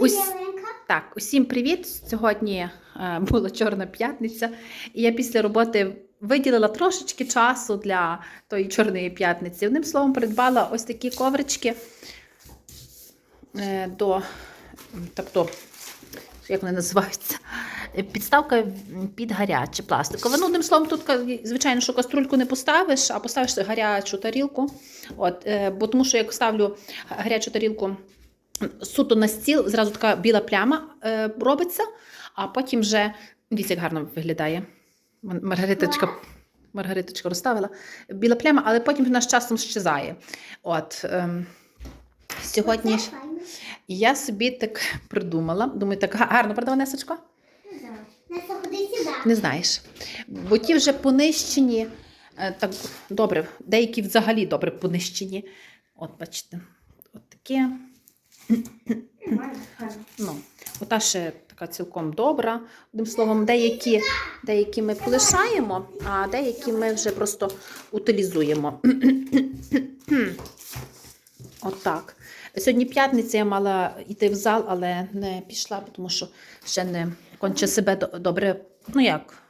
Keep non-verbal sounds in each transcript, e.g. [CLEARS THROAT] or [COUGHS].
Ось- Так, усім привіт! Сьогодні е, була Чорна п'ятниця, і я після роботи виділила трошечки часу для тої чорної п'ятниці. Одним словом, придбала ось такі коврички е, до, тобто, як вони називаються? Підставка під гаряче пластикове. Ну, одним словом, тут, звичайно, що каструльку не поставиш, а поставиш гарячу тарілку. От, е, бо тому що як ставлю гарячу тарілку суто на стіл, зразу така біла пляма е, робиться, а потім вже дивіться, як гарно виглядає. Маргариточка, Маргариточка розставила. Біла пляма, але потім вона з часом щезає. От, ем, сьогодні я собі так придумала. Думаю, так га- гарно, правда? Не ходи сюди. Не знаєш. Бо ті вже понищені, е, так добре, деякі взагалі добре понищені. От, бачите, от таке. Ну, ота ще така цілком добра. Одним словом, деякі, деякі ми полишаємо, а деякі ми вже просто утилізуємо. [CLEARS THROAT] Отак. Сьогодні п'ятниця я мала йти в зал, але не пішла, тому що ще не конче себе добре. Ну як?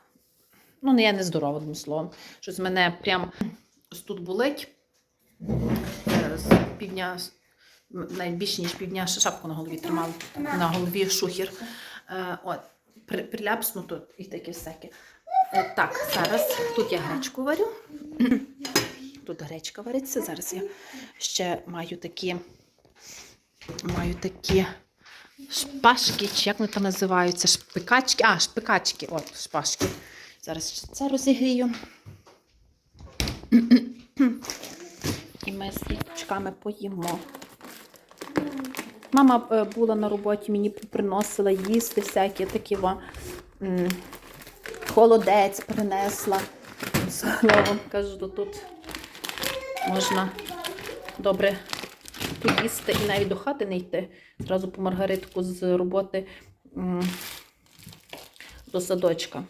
Ну, я не здорова, одним словом. Щось мене прям тут болить. З півдня навіть більше, ніж півдня шапку на голові тримала. На голові шухір. Е, от, при, приляпснуто і таке всяке. Так, зараз тут я гречку варю. [CLEARS THROAT] Тут гречка вариться. Зараз я ще маю такі, маю такі шпажки, чи як вони там називаються? Шпикачки. А, шпикачки. От, шпажки. Зараз ще це розігрію. [CLEARS THROAT] І ми з діточками поїмо. Мама е, була на роботі, мені приносила їсти всякі такі во, холодець принесла. Словом, кажу, то тут можна добре поїсти і навіть до хати не йти. Зразу по Маргаритку з роботи до садочка.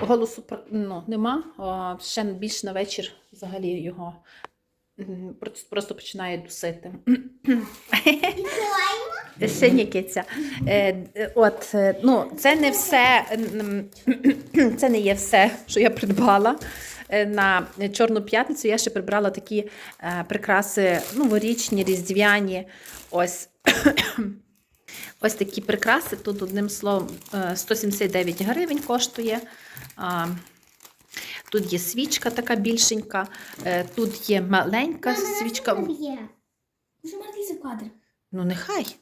Голосу ну, нема, а ще більш на вечір взагалі його просто- просто починає дусити. Ще ні, киця. Е, е, От, е, ну, це не все, це не є все, що я придбала. На Чорну п'ятницю я ще прибрала такі прикраси новорічні, різдвяні. Ось. [COUGHS] Ось такі прикраси. Тут одним словом е, 179 гривень коштує. Тут є свічка така більшенька, е, тут є маленька свічка. Є. Кадр. Ну, нехай.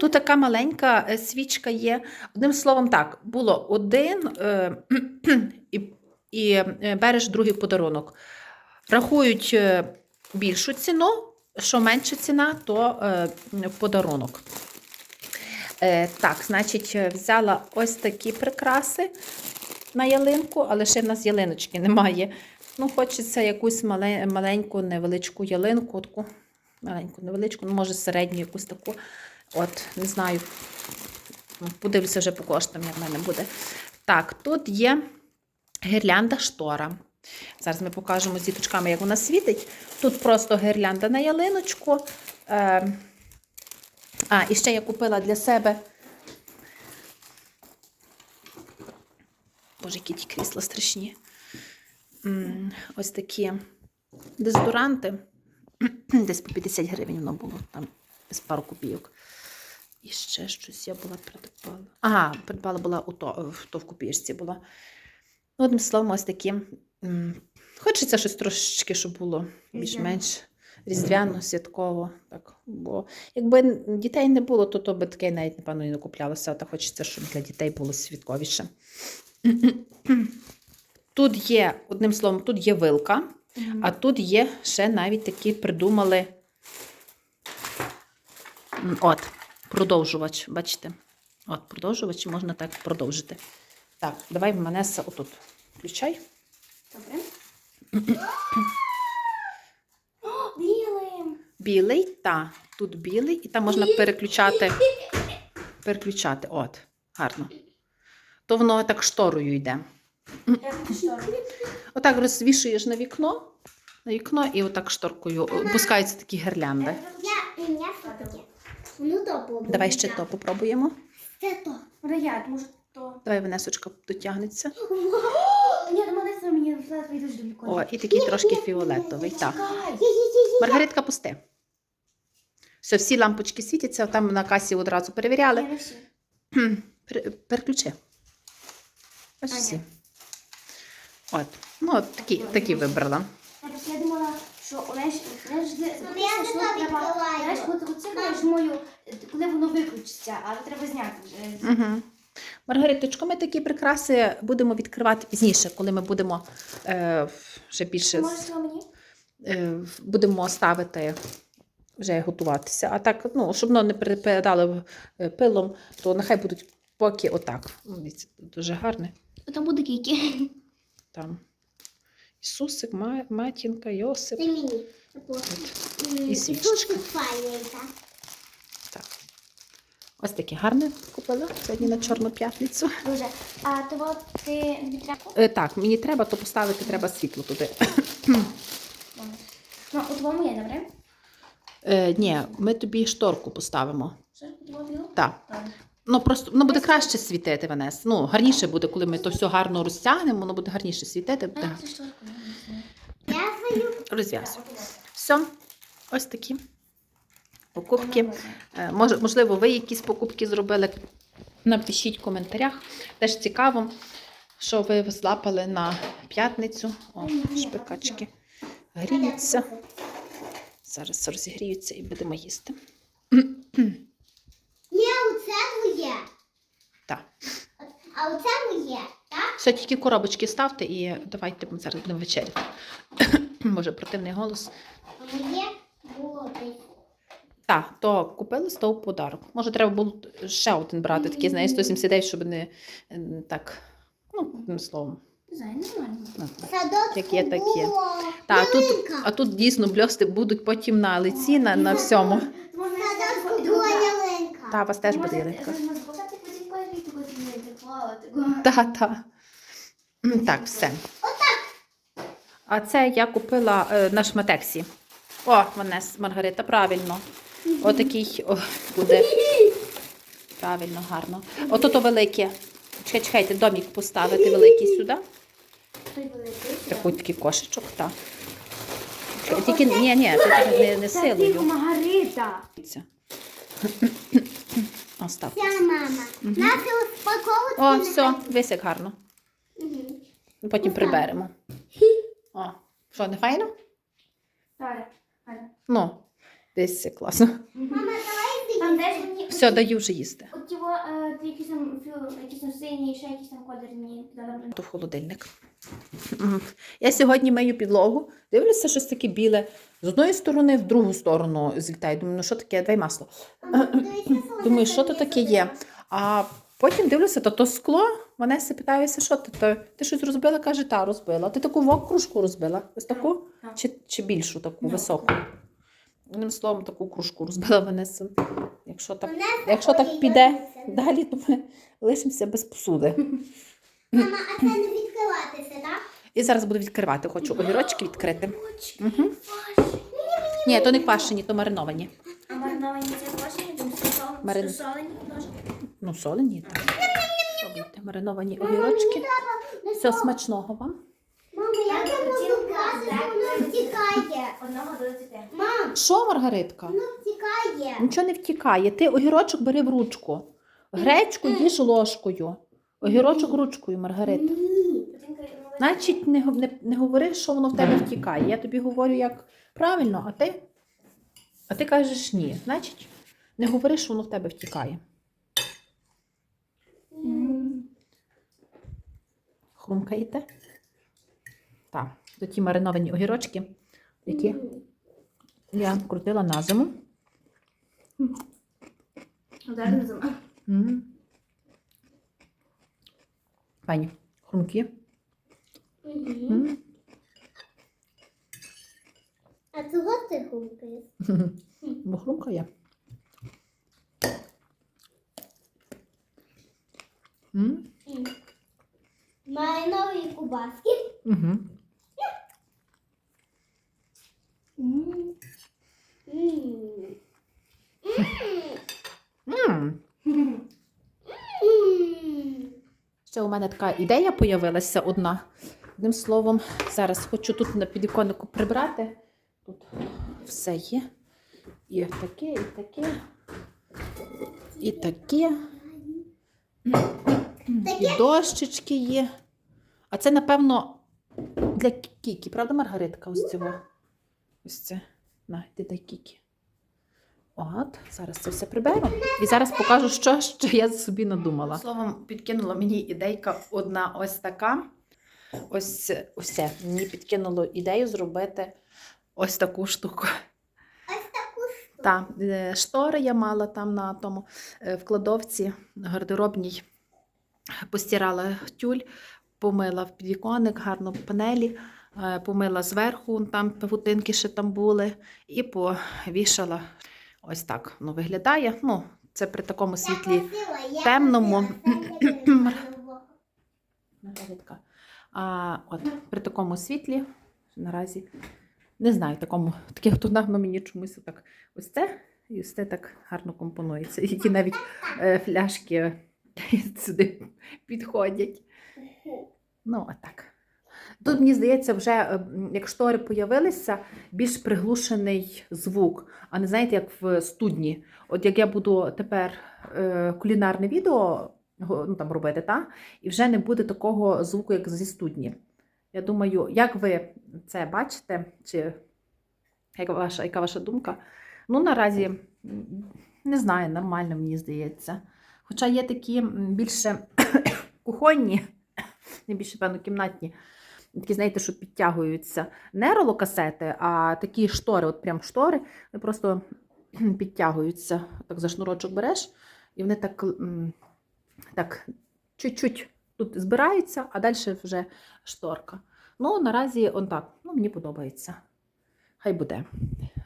Тут така маленька е, свічка є. Одним словом, так, було один е, [CLEARS THROAT] і, і береш другий подарунок. Рахують більшу ціну, що менша ціна, то е, подарунок. Е, так, значить, взяла ось такі прикраси на ялинку, але ще в нас ялиночки немає. Ну, хочеться якусь маленьку, невеличку ялинку, таку маленьку, невеличку, ну, може, середню якусь таку. От, не знаю. Подивлюся вже по коштам, як в мене буде. Так, тут є гірлянда штора. Зараз ми покажемо з діточками, як вона світить. Тут просто гірлянда на ялиночку. Е, а, і ще я купила для себе. Боже, які ті крісла страшні. Ось такі дезодоранти. [CLEARS THROAT] Десь по 50 гривень воно було, там з пару копійок. І ще щось я була придбала. Ага, придбала була у то, в то в копійці була. Одним словом, ось такі. Хочеться щось трошечки, щоб було більш-менш різдвяно, святково. Так. Бо якби дітей не було, то, то би таке навіть, напевно, і не куплялося. А так хочеться, щоб для дітей було святковіше. [CLEARS THROAT] Тут є, одним словом, тут є вилка. А тут є ще навіть такі придумали. От, продовжувач, бачите? От, продовжувач можна так продовжити. Так, давай Манеса отут. Включай. Добре. [GASPS] Білим. Білий, та, тут білий, і там можна переключати. Переключати, от, гарно. То воно так шторою йде. Отак розвішуєш на вікно, на вікно і отак шторкою опускаються такі гірлянди. Ну. Давай ще то попробуємо. Це то. Може я, може то. Давай Венесочка дотягнеться. Ні, мені О, і такий трошки фіолетовий. Так. Маргаритка пусти. Все, всі лампочки світяться, там на касі одразу перевіряли. Переключи. Ось всі. От. Ну, от такі, такі вибрала. Так, Я думала, що Олеж, Олеж, Ну, я що треба, відкриваю. знаєш, от оце нажмою, коли воно виключиться, але треба зняти вже. Угу. Маргариточко, ми такі прикраси будемо відкривати пізніше, коли ми будемо е, вже більше з- мені? е, будемо ставити, вже готуватися. А так, ну, щоб воно не перепадало е, пилом, то нехай будуть поки отак. Ну, дивіться, дуже гарне. Там буде кейки. Там Ісусик, Ма- матінка, Йосип. Це мені. І свічечка. файненька. Так. Ось таке гарне купила сьогодні на Чорну п'ятницю. Дуже. А то от ти треба? Е, так, мені треба, то поставити треба світло туди. Ну, у твоєму є, добре? Е, ні, ми тобі шторку поставимо. Що, у твоєму біло? Так. Так. Ну просто воно буде краще світити, Венес. Ну, гарніше буде, коли ми то все гарно розтягнемо, воно буде гарніше світити. Буде от Все, ось такі покупки. Е, Може, можливо, ви якісь покупки зробили. Напишіть в коментарях. Теж цікаво, що ви злапали на п'ятницю. О, шпикачки гріються. Зараз розігріються і будемо їсти. Так. А оце моє, так? Все, тільки коробочки ставте і давайте ми зараз будемо вечеряти. [COUGHS] Може, противний голос. А моє було десь. Так, то купили з того подарок. Може, треба було ще один брати, такий, знаєш, 179, щоб не так, ну, одним словом. Ну, Садок Як є, так є. було. Та, а тут, а тут дійсно бльости будуть потім на лиці, на, на всьому. Садочку була ялинка. Та, у вас теж буде ялинка. Можна записати потім появити, потім не такого, такого. Та, та. Так, все. А це я купила е, на шматексі. О, Ванес, Маргарита, правильно. Отакий о, буде. Правильно, гарно. Ото то велике. Чекай, чекайте, домік поставити великий сюди. Такий такий кошечок, так. Тільки ні, ні, не, не силою. Маргарита. Ось так. Ця мама. Нас розпаковувати. О, все, висик гарно. Мгм. Потім приберемо. О, що, не файно? Так. Ну, десь класно. Мама, давай Там теж мені... Все, даю вже їсти. От його, е, ти якийсь там, якийсь там синій, ще якийсь там колір мені. То в холодильник. Я сьогодні мию підлогу, дивлюся, щось таке біле. З одної сторони, в другу сторону злітає. Думаю, ну що таке, дай масло. [CLEARS THROAT] Думаю, що то таке є. А потім дивлюся, то то скло. Ванеса питаюся, що ти? То, ти щось розбила? Каже, та, розбила. Ти таку вок кружку розбила? Ось таку? Так. Чи, чи більшу таку, Ну. високу? Одним словом, таку кружку розбила Ванеса. Якщо так, якщо так піде далі, то ми лишимося без посуди. Мама, а це не відкриватися, так? І зараз буду відкривати. Хочу огірочки відкрити. Очки, Мгм. ваші. Ні, то не квашені, то мариновані. А мариновані це квашені, там солені, Марин- солені. Ну, солені, так. Пробуйте. Мариновані огірочки. Все смачного вам. Мама, я можу класти, воно втікає. Мам, Що, Маргаритка? Втікає. Нічого не втікає. Ти огірочок бери в ручку. Гречку їж ложкою. Огірочок ручкою, Маргарита. Ні. Значить, не, не, не говори, що воно в тебе втікає. Я тобі говорю, як правильно, а ти, а ти кажеш ні. Значить, не говори, що воно в тебе втікає. Хрумкаєте? Так, то ті мариновані огірочки, які я крутила на зиму. Зараз не зима. Хрумкі. Мгм. М. А чого ти хумкаєш? [LAUGHS] Бо хрумкає. М. Має нові кубаски. Угу. М. Ще у мене така ідея появилася одна. Одним словом, зараз хочу тут на підвіконнику прибрати. Тут все є. І таке, і таке. І таке. І дощечки є. А це, напевно, для Кікі, правда, Маргаритка? Ось цього. Ось це. На, йди дай Кікі. От, зараз це все приберу. І зараз покажу, що, що я собі надумала. Словом, підкинула мені ідейка одна ось така. Ось усе. Мені підкинуло ідею зробити ось таку штуку. Ось таку. Та, е, штори я мала там на тому е, в кладовці гардеробній. Постирала тюль, помила в підвіконник, гарно панелі, е, помила зверху, там павутинки ще там були, і повішала. Ось так воно виглядає. Ну, це при такому світлі. Темному. [CLEARS THROAT] А, от, при такому світлі наразі не знаю, такому, таких тонах воно мені чомусь так ось це і ось це так гарно компонується. І ті навіть е, фляшки [LAUGHS] сюди підходять. Ну, отак. Тут, мені здається, вже е, як штори появилися, більш приглушений звук, а не знаєте, як в студні. От як я буду тепер е, кулінарне відео ну, там, робити, та? і вже не буде такого звуку, як зі студні. Я думаю, як ви це бачите, чи яка ваша, яка ваша думка? Ну, наразі не знаю, нормально, мені здається. Хоча є такі більше [COUGHS] кухонні, [COUGHS] не більше, певно, кімнатні, такі, знаєте, що підтягуються не ролокасети, а такі штори, от прям штори, вони просто [CLEARS THROAT] підтягуються. Так за шнурочок береш, і вони так, так чуть-чуть тут збираються, а далі вже шторка. Ну, наразі он так. Ну, мені подобається. Хай буде.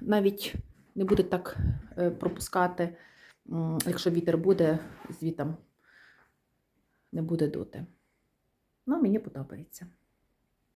Навіть не буде так е, пропускати, якщо вітер буде, звітом не буде дути. Ну, мені подобається.